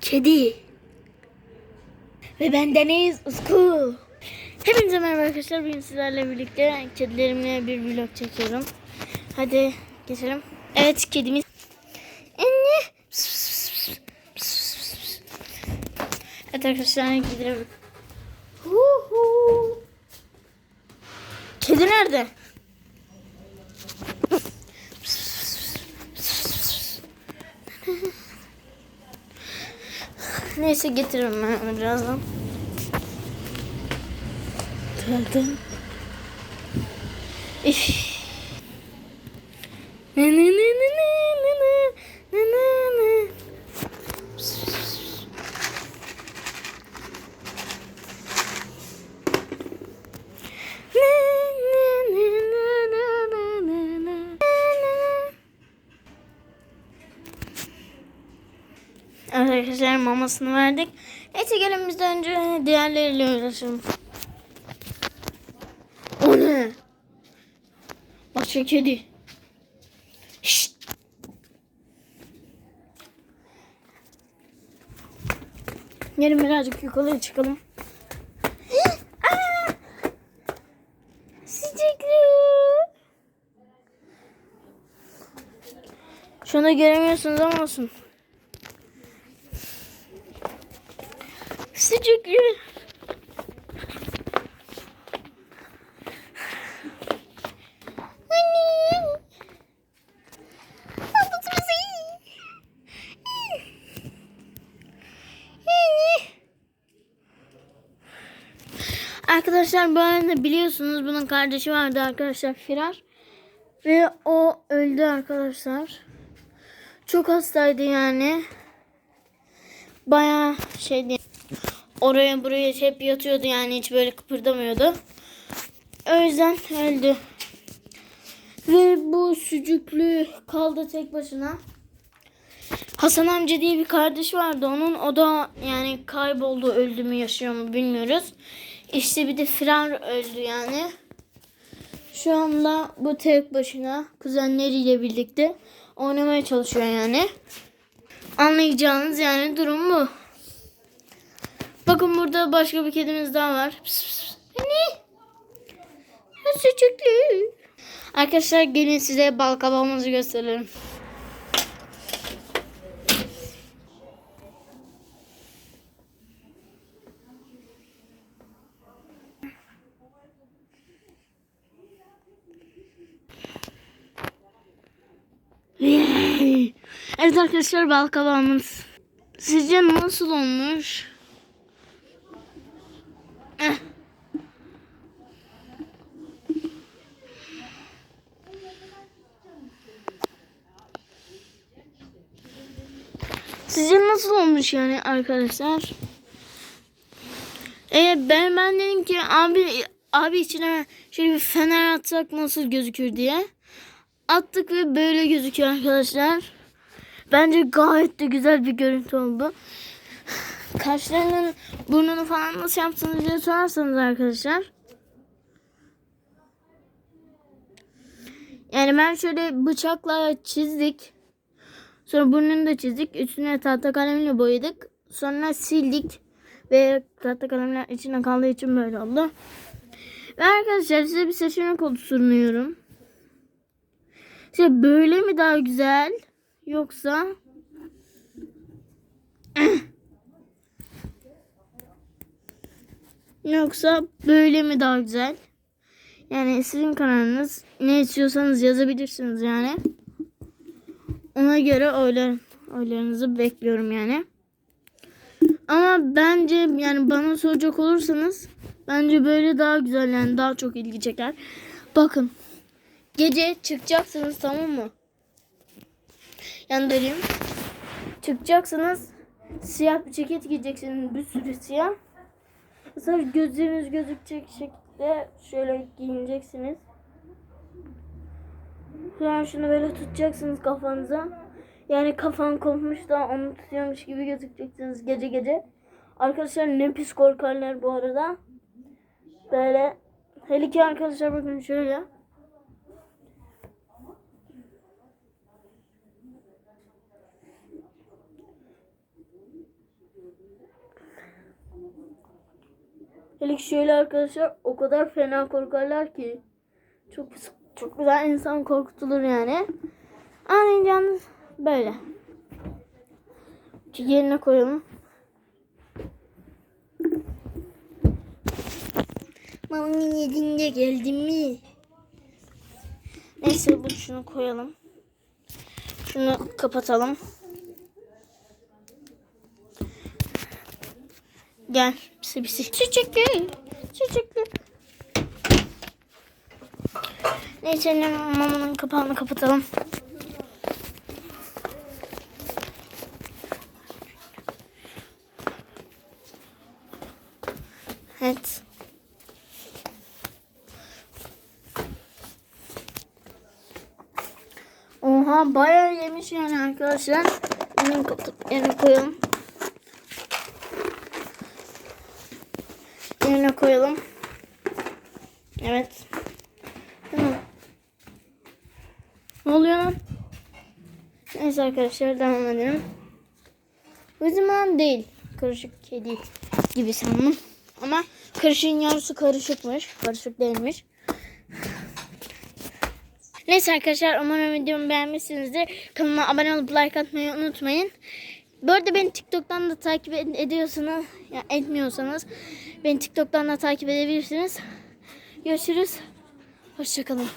Kedi. Ve ben Deniz Usku. Hepinize merhaba arkadaşlar. Bugün sizlerle birlikte kedilerimle bir vlog çekiyorum. Hadi geçelim. Evet kedimiz. Anne. Evet arkadaşlar. Huhu. Kedi nerede? Neyse getiririm ben birazdan. Ne ne ne ne ne ne arkadaşlar mamasını verdik. Neyse gelin biz de önce diğerleriyle uğraşalım. O ne? Başka kedi. Şşt. Gelin birazcık yukarıya çıkalım. Aa! Sıcaklı. Şu anda göremiyorsunuz ama olsun. Sıcaklı. Anne. Babası Arkadaşlar bu arada biliyorsunuz bunun kardeşi vardı arkadaşlar Firar. Ve o öldü arkadaşlar. Çok hastaydı yani. Baya şeydi. Oraya buraya hep yatıyordu yani hiç böyle kıpırdamıyordu. O yüzden öldü. Ve bu sücüklü kaldı tek başına. Hasan amca diye bir kardeş vardı onun. O da yani kayboldu öldü mü yaşıyor mu bilmiyoruz. İşte bir de Firar öldü yani. Şu anda bu tek başına kuzenleriyle birlikte oynamaya çalışıyor yani. Anlayacağınız yani durum bu. Bakın burada başka bir kedimiz daha var. Pıs pıs. Ne? Sıcaklı. Arkadaşlar gelin size bal kabağımızı gösterelim. Evet arkadaşlar bal kabağımız. Sizce nasıl olmuş? Sizce nasıl olmuş yani arkadaşlar? Ee, ben ben dedim ki abi abi içine şöyle bir fener atsak nasıl gözükür diye. Attık ve böyle gözüküyor arkadaşlar. Bence gayet de güzel bir görüntü oldu. Kaşlarının burnunu falan nasıl yaptınız diye sorarsanız arkadaşlar. Yani ben şöyle bıçakla çizdik. Sonra burnunu da çizdik. Üstüne tahta kalemle boyadık. Sonra sildik. Ve tahta kalemler içine kaldığı için böyle oldu. Ve arkadaşlar size bir seçenek kodu sunuyorum. İşte böyle mi daha güzel? Yoksa Yoksa böyle mi daha güzel? Yani sizin kararınız. Ne istiyorsanız yazabilirsiniz yani. Ona göre oylar, oylarınızı bekliyorum yani. Ama bence yani bana soracak olursanız bence böyle daha güzel yani daha çok ilgi çeker. Bakın gece çıkacaksınız tamam mı? Yandırayım. Çıkacaksınız siyah bir ceket giyeceksiniz bir sürü siyah. Mesela gözünüz gözükecek şekilde şöyle giyineceksiniz. Sonra şunu böyle tutacaksınız kafanıza. Yani kafan kopmuş da onu tutuyormuş gibi gözükeceksiniz gece gece. Arkadaşlar ne pis korkarlar bu arada. Böyle hele ki arkadaşlar bakın şöyle. Hele ki şöyle arkadaşlar o kadar fena korkarlar ki. Çok pis çok güzel insan korkutulur yani. Anlayacağınız böyle. Şu yerine koyalım. Mamamın yediğinde geldi mi? Neyse bu şunu koyalım. Şunu kapatalım. Gel. Pisi pisi. Çiçekli. Çiçekli. Neyse mamanın kapağını kapatalım. Evet. Oha bayağı yemiş yani arkadaşlar. Bunu kapatıp yerine koyalım. Yerine koyalım. Evet. Tamam. Oluyor? Neyse arkadaşlar devam edelim. Bu zaman değil. Karışık kedi gibi sandım. Ama karışığın yarısı karışıkmış. Karışık değilmiş. Neyse arkadaşlar umarım videomu beğenmişsinizdir. Kanalıma abone olup like atmayı unutmayın. Bu arada beni TikTok'tan da takip ed- ediyorsanız, ya etmiyorsanız beni TikTok'tan da takip edebilirsiniz. Görüşürüz. Hoşçakalın.